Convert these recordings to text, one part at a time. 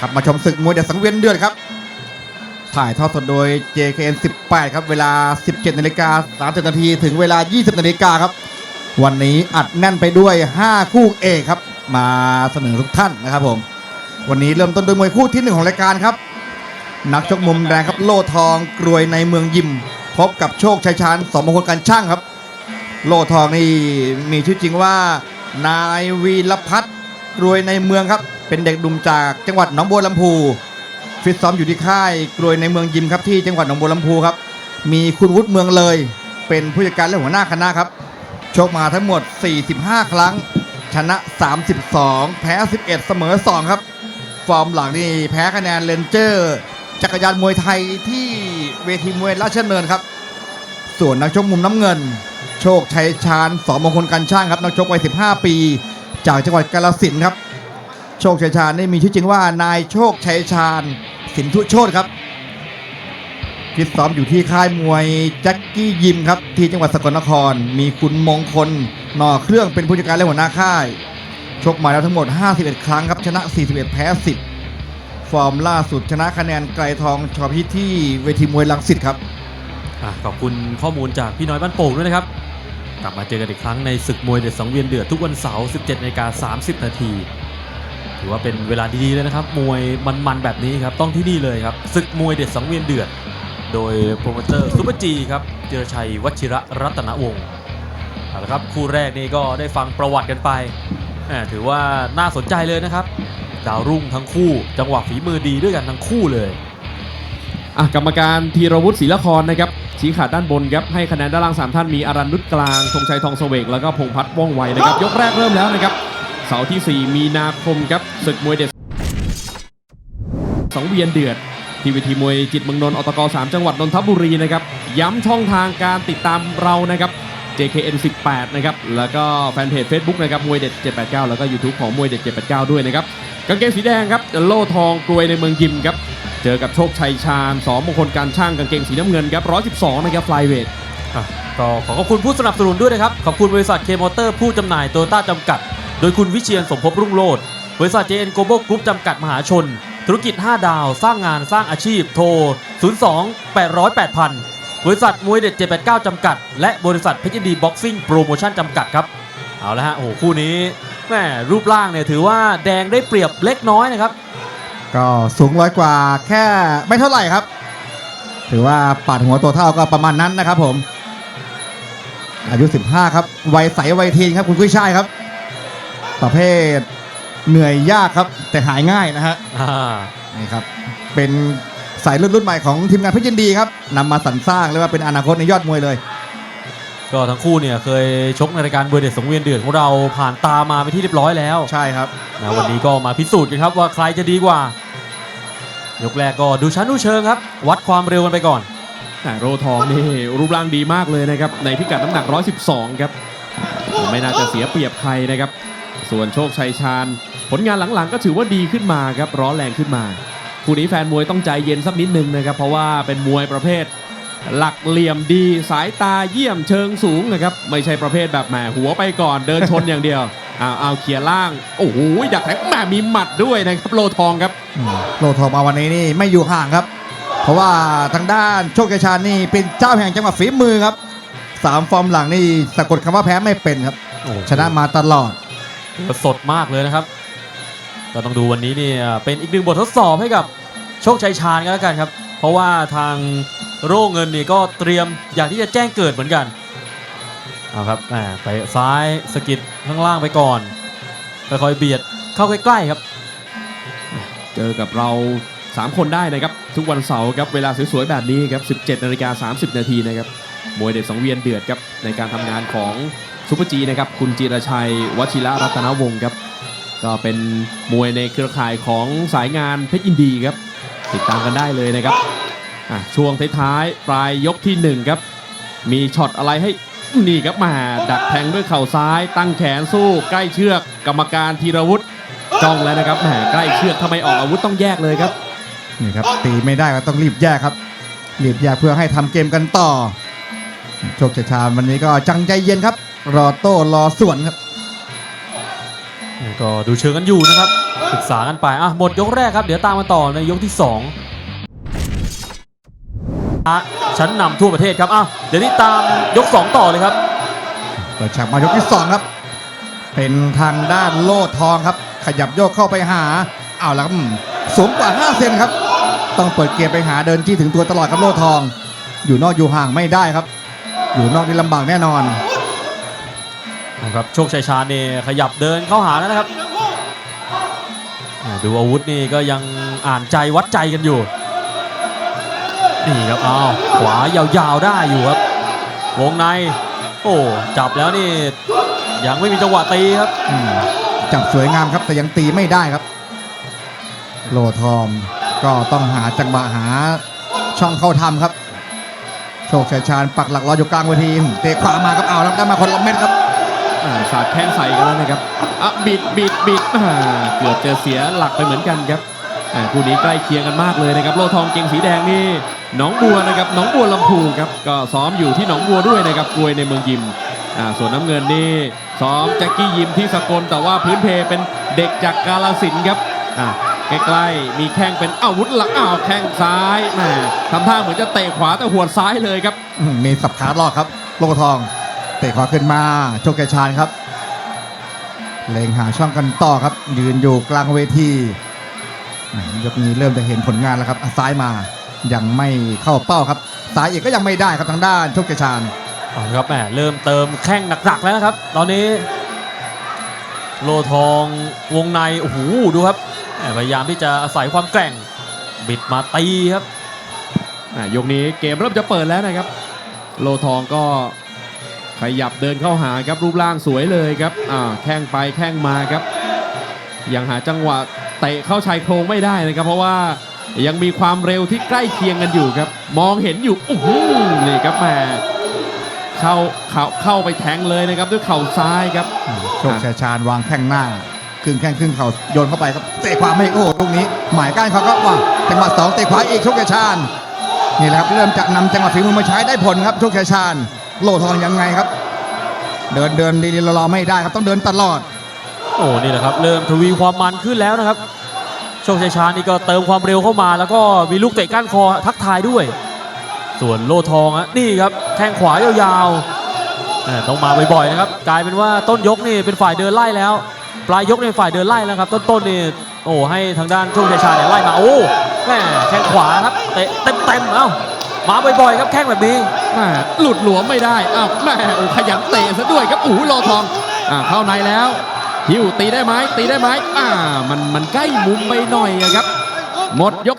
ครับมาชมศึกมวยเด็ดสังเวียนเดือดครับ ถ่ายทอดสดโดย JKN 18 ครับ เวลา 17นาฬิกา30นาทีถึงเวลา 20นาฬิกาครับ วันนี้อัดแน่นไปด้วย 5 คู่เอกครับ มาเสนอทุกท่านนะครับผม วันนี้เริ่มต้นโดยมวยคู่ที่หนึ่งของรายการครับ นักชกมุมแดงครับโลทองกรวยในเมืองยิม พบกับโชคชัยชาญสมมงคลการช่างครับ โลทองนี่มีชื่อจริงว่านายวีรพัฒน์ รวยในเมืองครับ เป็นเด็กหนุ่มจากจังหวัดหนองบัวลำพู ฟิตซ้อมอยู่ที่ค่ายกรวยในเมืองยิมครับที่จังหวัดหนองบัวลำพูครับ มีคุณวุฒิเมืองเลย เป็นผู้จัดการและหัวหน้าคณะครับ ชกมาทั้งหมด 45 ครั้ง ชนะ 32 แพ้ 11 เสมอ 2 ครับ ฟอร์มหลังนี่แพ้คะแนนเลนเจอร์ จักรยานมวยไทยที่เวทีมวยราชเนินครับ ส่วนนักชกมุมน้ำเงิน โชคชัยชาญสอมงคลกันช่างครับนักชกวัย 15 ปี จากจังหวัดกาฬสินครับ โชคชัยชาญนี่มีชื่อจริงว่านายโชคชัยชาญสินทุโชตครับฟิตซ้อมอยู่ที่ค่ายมวยแจ็คกี้ยิมครับ ที่จังหวัดสกลนคร มีคุณมงคลหน่อเครื่องเป็นผู้จัดการและหัวหน้าค่าย ชกมาแล้วทั้งหมด 51 ครั้งครับ ชนะ 41 แพ้ 10 ฟอร์มล่าสุดชนะคะแนนไกลทองชอพิที่เวทีมวยลังสิตครับอขอบคุณข้อมูลจากพี่น้อยบ้านโป่งด้วยนะครับ กลับมาเจอกันอีกครั้งในศึกมวยเด็ดสังเวียนเดือดทุกวันเสาร์ 17นาฬิกา30 นาทีถือว่าเป็นเวลาดีๆเลยนะครับ มวยมันๆแบบนี้ครับ ต้องที่นี่เลยครับศึกมวยเด็ดสังเวียนเดือด โดยโปรโมเตอร์ซุปเปอร์จีครับเจรชัยวชิระรัตนวงศ์เอาละครับคู่แรกนี่ก็ได้ฟังประวัติกันไปถือว่าน่าสนใจเลยนะครับ ดาวรุ่งทั้งคู่จังหวะฝีมือดีด้วยกันทั้งคู่เลยอะกรรมการธีรวุฒิศรีลครนะครับ ชี้ขาดด้านบนครับให้คะแนนด้านล่างสามท่านมีอารันนุชกลางธงชัยทองเสวกแล้วก็พงพัฒน์ว่องไวนะครับยกแรกเริ่มแล้วนะครับเสาร์ที่ 4 มีนาคมครับศึกมวยเด็ดสังเวียนเดือดที่เวทีมวยจิตเมืองนนท์อตก3 จังหวัดนนทบุรีนะครับย้ำช่องทางการติดตามเรานะครับ JKN 18นะครับแล้วก็แฟนเพจ Facebook นะครับมวยเด็ด 789 แล้วก็ YouTube ของมวยเด็ด 789 ด้วยนะครับกางเกงสีแดงครับโล่ทองกลวยในเมืองยิมครับ เจอกับโชคชัยชาญสอมงคลการช่างกางเกงสีน้ำเงินครับ112นะครับฟลายเวท อะก็ขอขอบคุณผู้สนับสนุนด้วยนะครับ ขอบคุณบริษัทเคมอเตอร์ผู้จำหน่ายโตโยต้าจำกัด โดยคุณวิเชียนสมภพรุ่งโรจน์บริษัท JN Global Group จำกัดมหาชน ธุรกิจ 5 ดาว สร้างงานสร้างอาชีพ โทร 02 800 8000 บริษัทมวยเด็ด 789 จำกัด และบริษัทเพชรดีบ็อกซิ่งโปรโมชั่นจำกัดครับ เอาละฮะโอ้โหคู่นี้แม่รูปร่างเนี่ยถือว่าแดงได้เปรียบเล็กน้อยนะครับ ก็สูงร้อยกว่าแค่ไม่เท่าไหร่ครับ ถือว่าปาดหัวตัวเท่าก็ประมาณนั้นนะครับผม อายุ 15 ครับ วัยใสวัยทีนครับคุณกุ้ยช่ายครับ ประเภทเหนื่อยยากครับ แต่หายง่ายนะฮะอ่านี่ครับ เป็นสายเลือดรุ่นใหม่ของทีมงานเพชรยินดีครับนำมาสรรสร้างเรียกว่าเป็นอนาคตในยอดมวยเลย ก็ทั้งคู่เนี่ยเคยชกในรายการมวยเด็ดสังเวียนเดือดของเราผ่านตามาไปนที่เรียบร้อยแล้วใช่ครับนะวันนี้ก็มาพิสูจน์กันครับว่าใครจะดีกว่า ยกแรกก็ดูชั้นดูเชิงครับ วัดความเร็วกันไปก่อนแต่โรทองนี่รูปร่างดีมากเลยนะครับในพิกัดน้ำหนัก 112 ครับ ไม่น่าจะเสียเปรียบใครนะครับ ส่วนโชคชัยชาญ ผลงานหลังๆ ก็ถือว่าดีขึ้นมาครับร้อนแรงขึ้นมาคู่นี้แฟนมวยต้องใจเย็นสักนิดนึงนะครับ เพราะว่าเป็นมวยประเภท หลักเหลี่ยมดีสายตาเยี่ยมเชิงสูงนะครับ ไม่ใช่ประเภทแบบแหมหัวไปก่อนเดินชนอย่างเดียวเอาเอาเคลียร์ล่าง โอ้โหดักแทงแหมมีหมัดด้วยนะครับโลทองครับอืมโลทองมาวันนี้นี่ไม่อยู่ห่างครับ เพราะว่าทางด้านโชคชัยชาญนี่เป็นเจ้าแห่งจังหวัดฝีมือครับสามฟอร์มหลังนี่สะกดคำว่าแพ้ไม่เป็นครับโอ้โหชนะมาตลอดสดมากเลยนะครับ ก็ต้องดูวันนี้เนี่ยเป็นอีกหนึ่งบททดสอบให้กับโชคชัยชาญกันแล้วกันครับ เพราะว่าทาง โร่เงินนี่ก็เตรียมอยากที่จะแจ้งเกิดเหมือนกันเอาครับแหมไปซ้ายสกิดข้างล่างไปก่อนค่อยๆเบียดเข้าใกล้ๆครับ เจอกับเรา 3 คนได้นะครับ ทุกวันเสาร์ครับเวลาสวยๆแบบนี้ครับ 17นาฬิกา30 นาทีนะครับมวยเด็ดสังเวียนเดือดครับในการทำงานของซุปเปอร์จีนะครับคุณจิรชัย วชิระรัตนวงศ์ครับก็เป็นมวยในเครือข่ายของสายงานเพชรยินดีครับ ติดตามกันได้เลยนะครับอะ ช่วงท้ายๆปลายยกที่ 1 ครับ มีช็อตอะไรให้นี่ครับมาดักแทงด้วยเข่าซ้าย ตั้งแขนสู้ใกล้เชือกกรรมการธีรวุฒิจ้องแล้วนะครับแหมใกล้เชือกทำไมออกอาวุธต้องแยกเลยครับนี่ครับตีไม่ได้ก็ต้องรีบแยกครับรีบแยกเพื่อให้ทำเกมกันต่อโชคชัยชาญวันนี้ก็จังใจเย็นครับ รอโต้รอสวนครับก็ดูเชิงกันอยู่นะครับศึกษากันไปอะหมดยกแรกครับ เดี๋ยวตามมาต่อในยกที่2อะ ชั้นนำทั่วประเทศครับอะเดี๋ยวนี้ตามยก 2 ต่อเลยครับเปิดฉากมายกที่สองครับ เป็นทางด้านโลดทองครับ ขยับโยกเข้าไปหาเอาละครับอืมสูงกว่า 5 เซนครับ ต้องเปิดเกมไปหาเดินจี้ถึงตัวตลอดครับโลดทอง อยู่นอกอยู่ห่างไม่ได้ครับ อยู่นอกนี่ลำบากแน่นอนนะครับโชคชัยชาญเนี่ยขยับเดินเข้าหาแล้วนะครับอ่าดูอาวุธนี่ก็ยังอ่านใจวัดใจกันอยู่ นี่ครับอ้าวขวายาวๆได้อยู่ครับ วงใน โอ้จับแล้วนี่ ยังไม่มีจังหวะตีครับอืมจับสวยงามครับแต่ยังตีไม่ได้ครับ โลทองก็ต้องหาจังหวะหาช่องเข้าทำครับ โชคชัยชาญปักหลักรออยู่กลางเวทีเตะขวามาครับเอาแล้วได้มาคนละเม็ดครับอ่าสาดแข้งใส่กันแล้วนะครับอะบิดบิดบิดอ่าเกือบจะเสียหลักไปเหมือนกันครับอ่าคู่นี้ใกล้เคียงกันมากเลยนะครับ โลทองเกงสีแดงนี่ หนองบัวนะครับหนองบัวลำพูครับก็ซ้อมอยู่ที่หนองบัวด้วยนะครับกวยในเมืองยิมอ่าส่วนน้ำเงินนี่ซ้อมแจ็คกี้ยิมที่สกลแต่ว่าพื้นเพเป็นเด็กจากกาลสินครับอ่าใกล้ๆมีแข้งเป็นอาวุธหลักอ้าวแข้งซ้ายแหมทำท่าเหมือนจะเตะขวาแต่หัวดซ้ายเลยครับมีสับขาหลอกครับโลกทอง เตะขวาขึ้นมาโชคชัยชาญครับเล็งหาช่องกันต่อครับ ยืนอยู่กลางเวทียกนี้เริ่มจะเห็นผลงานแล้วครับอะซ้ายมา ยังไม่เข้าเป้าครับซ้ายอีกก็ยังไม่ได้ครับทางด้านโชคชัยชาญเอาละครับแหมเริ่มเติมแข้งหนักๆแล้วนะครับ ตอนนี้ โลทองวงใน โอ้โห ดูครับแหมพยายามที่จะอาศัยความแกร่ง บิดมาตีครับอะยกนี้เกมเริ่มจะเปิดแล้วนะครับ โลทองก็ขยับเดินเข้าหาครับรูปร่างสวยเลยครับอ่าแข้งไปแข้งมาครับ ยังหาจังหวะเตะเข้าชายโครงไม่ได้นะครับ เพราะว่า ยังมีความเร็วที่ใกล้เคียงกันอยู่ครับ มองเห็นอยู่โอ้โหนี่ครับแหมเข้าเข้าเข้าไปแทงเลยนะครับด้วยเข่าซ้ายครับโชคชัยชาญวางแข้งหน้าครึ่งแข้งครึ่งเข่าโยนเข้าไปครับเตะขวาไม่โอ้ลูกนี้ หมายก้านเขาก็ว่าจังหวะสองเตะขวาอีกโชคชัยชาญนี่แหละครับเริ่มจะนำจังหวะฝีมือมาใช้ได้ผลครับโชคชัยชาญโลทองยังไงครับ เดินเดินลีๆรอๆไม่ได้ครับต้องเดินตลอด โอ้นี่แหละครับ เริ่มทวีความมันขึ้นแล้วนะครับ โชคชัยชาญนี่ก็เติมความเร็วเข้ามา แล้วก็มีลูกเตะก้านคอทักทายด้วย ส่วนโลทองอะนี่ครับแข้งขวายาวๆต้องมาบ่อยๆนะครับ กลายเป็นว่าต้นยกนี่เป็นฝ่ายเดินไล่แล้ว ปลายยกนี่ฝ่ายเดินไล่แล้วครับ ต้นๆนี่โอ้ให้ทางด้านโชคชัยชาญเนี่ยไล่มาโอ้แม่แข้งขวาครับเตะเต็มๆเอ้ามาบ่อยๆครับแข้งแบบนี้แม่หลุดหลวมไม่ได้อ้าวแม่โอ้ขยันเตะซะด้วยครับโอู้โลทองอ่าเข้าในแล้ว หิวตีได้ไหมตีได้ไหมอ่า มันมันใกล้มุมไปหน่อยอะครับ หมดยก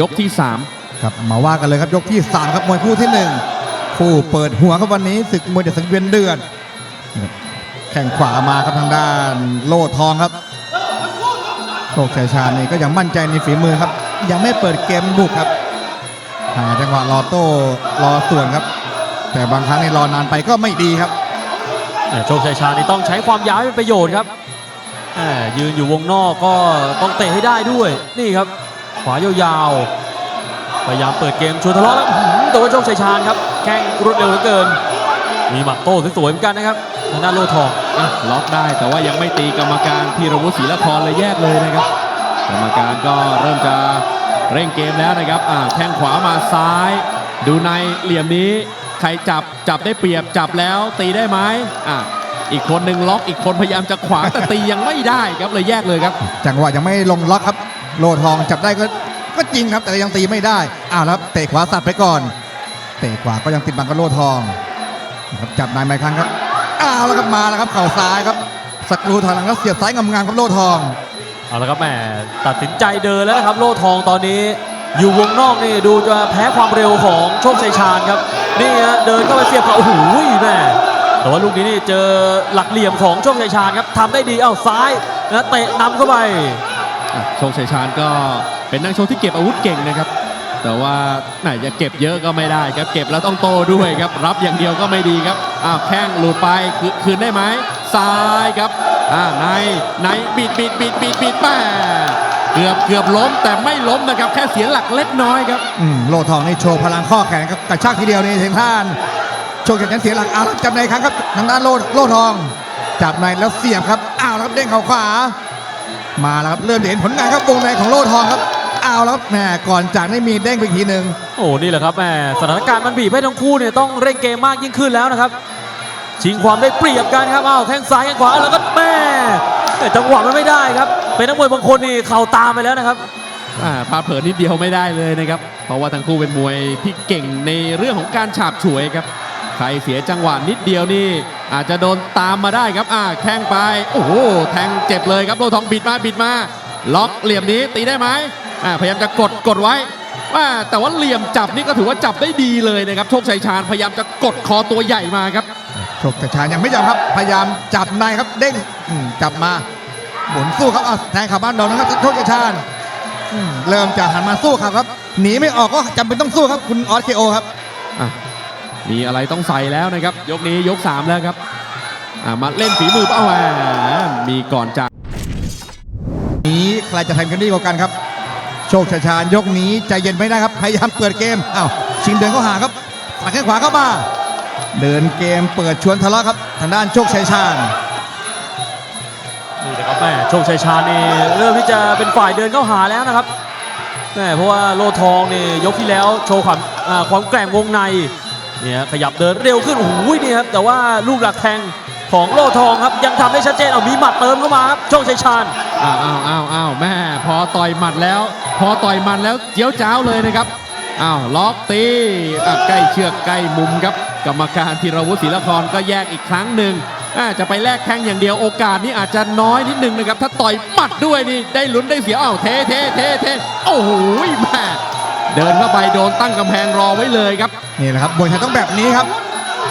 ยกที่ 3 ครับมาว่ากันเลยครับยกที่ 3 ครับมวยคู่ที่ 1 คู่เปิดหัวครับวันนี้ศึกมวยเด็ดสังเวียนเดือดแข่งขวามาครับทางด้านโลทองครับโชคชัยชาญนี่ก็ยังมั่นใจในฝีมือครับ ยังไม่เปิดเกมบุกครับหาจังหวะรอโต้รอส่วนครับ แต่บางครั้งในรอนานไปก็ไม่ดีครับ โชคชัยชาญนี่ต้องใช้ความยาวให้เป็นประโยชน์ครับแหมยืนอยู่วงนอกก็ต้องเตะให้ได้ด้วยนี่ครับ ขวายาวๆพยายามเปิดเกมชวนทะเลาะแล้วอื้อหือแต่ว่าโชคชัยชาญครับแข้งรวดเร็วเหลือเกิน มีหมัดโต้สวยๆเหมือนกันนะครับทางด้านโลทองอะล็อกได้แต่ว่ายังไม่ตีกรรมการพีรวุฒิศรีละครเลยแยกเลยนะครับ กรรมการก็เริ่มจะเร่งเกมแล้วนะครับอ่าแข้งขวามาซ้าย ดูในเหลี่ยมนี้ ใครจับจับได้เปรียบจับแล้วตีได้ไหมอะอีกคนหนึ่งล็อกอีกคนพยายามจะขวางแต่ตียังไม่ได้ครับเลยแยกเลยครับ จังหวะยังไม่ลงล็อกครับ โลทองจับได้ก็ก็จริงครับ แต่ยังตีไม่ได้อ้าวแล้วเตะขวาสัตว์ไปก่อน เตะขวาก็ยังติดบังกับโลทองนะครับจับนายไม้ครั้งครับอ้าวแล้วครับมาแล้วครับเข่าซ้ายครับสกรูถอยหลังแล้วเสียบซ้ายงามๆครับโลทองเอาละครับแหมตัดสินใจเดินแล้วนะครับ โลทองตอนนี้ อยู่วงนอกนี่ดูจะแพ้ความเร็วของโชคชัยชาญครับ นี่ฮะเดินเข้าไปเสียบเขาโอ้โหแม่แต่ว่าลูกนี้นี่เจอหลักเหลี่ยมของโชคชัยชาญครับทำได้ดีเอ้าซ้ายนะเตะนำเข้าไปอะโชคชัยชาญก็เป็นนักชกที่เก็บอาวุธเก่งนะครับ แต่ว่าไหนจะเก็บเยอะก็ไม่ได้ครับ เก็บแล้วต้องโตด้วยครับ รับอย่างเดียวก็ไม่ดีครับอ้าวแข้งหลุดไปคืนคืนได้ไหมซ้ายครับอ่าในในบิดบิดบิดบิดบิดแม่ เกือบเกือบล้มแต่ไม่ล้มนะครับ แค่เสียหลักเล็กน้อยครับอืมโลทองนี่โชว์พลังข้อแขนครับกระชากทีเดียวนี่ถึงท่านโชคชัยชาญเสียหลักอ้าวแล้วจับในครั้งครับทางด้านโลโลทอง จับในแล้วเสียบครับอ้าวแล้วครับเด้งเข่าขวา มาแล้วครับเริ่มเห็นผลงานครับวงในของโลทองครับอ้าวแล้วครับแหมก่อนจากได้มีเด้งไปอีกทีหนึ่งโอ้นี่แหละครับแหมสถานการณ์มันบีบให้ทั้งคู่เนี่ยต้องเร่งเกมมากยิ่งขึ้นแล้วนะครับชิงความได้เปรียบกันครับอ้าวแข้งซ้ายแข้งขวาแล้วก็แม่แต่จังหวะมันไม่ได้ครับ เป็นนักมวยบางคนนี่เข่าตามไปแล้วนะครับอ่าพลาดเผลอนิดเดียวไม่ได้เลยนะครับ เพราะว่าทั้งคู่เป็นมวยที่เก่งในเรื่องของการฉาบฉวยครับ ใครเสียจังหวะนิดเดียวนี่ อาจจะโดนตามมาได้ครับ อ่าแข้งไป โอ้โห แทงเจ็บเลยครับโลทองบิดมาบิดมา ล็อกเหลี่ยมนี้ตีได้ไหมอ่าพยายามจะกดกดไว้ว่าแต่ว่าเหลี่ยมจับนี่ก็ถือว่าจับได้ดีเลยนะครับ โชคชัยชาญพยายามจะกดคอตัวใหญ่มาครับ โชคชาญยังไม่ยอมครับ พยายามจับในครับ เด้งอืมจับมา หมุนสู้ครับอะแทงเข่าบ้านดอนนะครับโชคชาญอืมเริ่มจะหันมาสู้ครับครับหนีไม่ออกก็จำเป็นต้องสู้ครับคุณออสเคโอครับ อะมีอะไรต้องใส่แล้วนะครับ ยกนี้ยก 3 แล้วครับอะมาเล่นฝีมือเปล่าแหมมีก่อนจาก นี้ใครจะทันกันดีกว่ากันครับ โชคชาญชาญยกนี้ใจเย็นไม่ได้ครับ พยายามเปิดเกมอ้าวชิงเดินเข้าหาครับปัดแข้งขวาเข้ามา เดินเกมเปิดชวนทะเลาะครับ ทางด้านโชคชัยชาญ นี่นะครับแม่โชคชัยชาญนี่เริ่มที่จะเป็นฝ่ายเดินเข้าหาแล้วนะครับแม่เพราะว่าโลทองนี่ยกที่แล้วโชว์ความความแกร่งวงในเนี่ยขยับเดินเร็วขึ้นโอ้โหนี่ครับแต่ว่าลูกหลักแทงของโลทองครับยังทำได้ชัดเจนเอามีหมัดเติมเข้ามาครับโชคชัยชาญอ้าวอ้าวอ้าวอ้าวแม่พอต่อยหมัดแล้ว พอต่อยหมัดแล้วเจียวจ้าวเลยนะครับอ้าวล็อกตีใกล้เชือกใกล้มุมครับกรรมการธีรวุฒิศิลครก็แยกอีกครั้งหนึ่ง จะไปแลกแข้งอย่างเดียวโอกาสนี้อาจจะน้อยนิดนึงนะครับ ถ้าต่อยหมัดด้วยนี่ได้ลุ้นได้เสียอ้าวเทเทเทเทโอ้โหแม่เดินเข้าไปโดนตั้งกำแพงรอไว้เลยครับนี่แหละครับมวยไทยต้องแบบนี้ครับ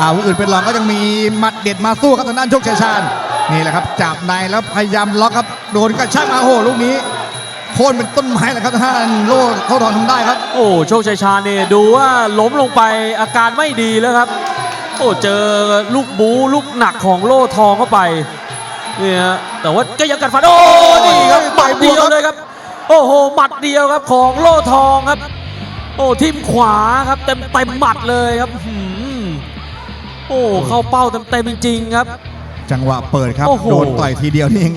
อาวุธอื่นเป็นรองก็ยังมีหมัดเด็ดมาสู้ครับทางด้านโชคชัยชาญนี่แหละครับจับในแล้วพยายามล็อกครับโดนกระชากมาโอ้โหลูกนี้โค่นเป็นต้นไม้เลยครับทางด้านโลดเขาทองทำได้ครับ โอ้โชคชัยชาญเนี่ยดูว่าล้มลงไปอาการไม่ดีแล้วครับ โอ้เจอลูกบูลูกหนักของโล่ทองเข้าไปเนี่ยแต่ว่าก็ยังกัดฟันโอ้นี่ครับหมัดเดียวเลยครับ โอ้โหหมัดเดียวครับของโล่ทองครับ โอ้ทิมขวาครับเต็มเต็มหมัดเลยครับหืมโอ้เข้าเป้าเต็มเต็มๆจริง ๆ ครับ จังหวะเปิดครับโอ้โหโดนต่อยทีเดียวนี่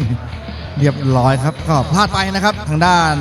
เรียบร้อยครับก็พลาดไปนะครับทางด้าน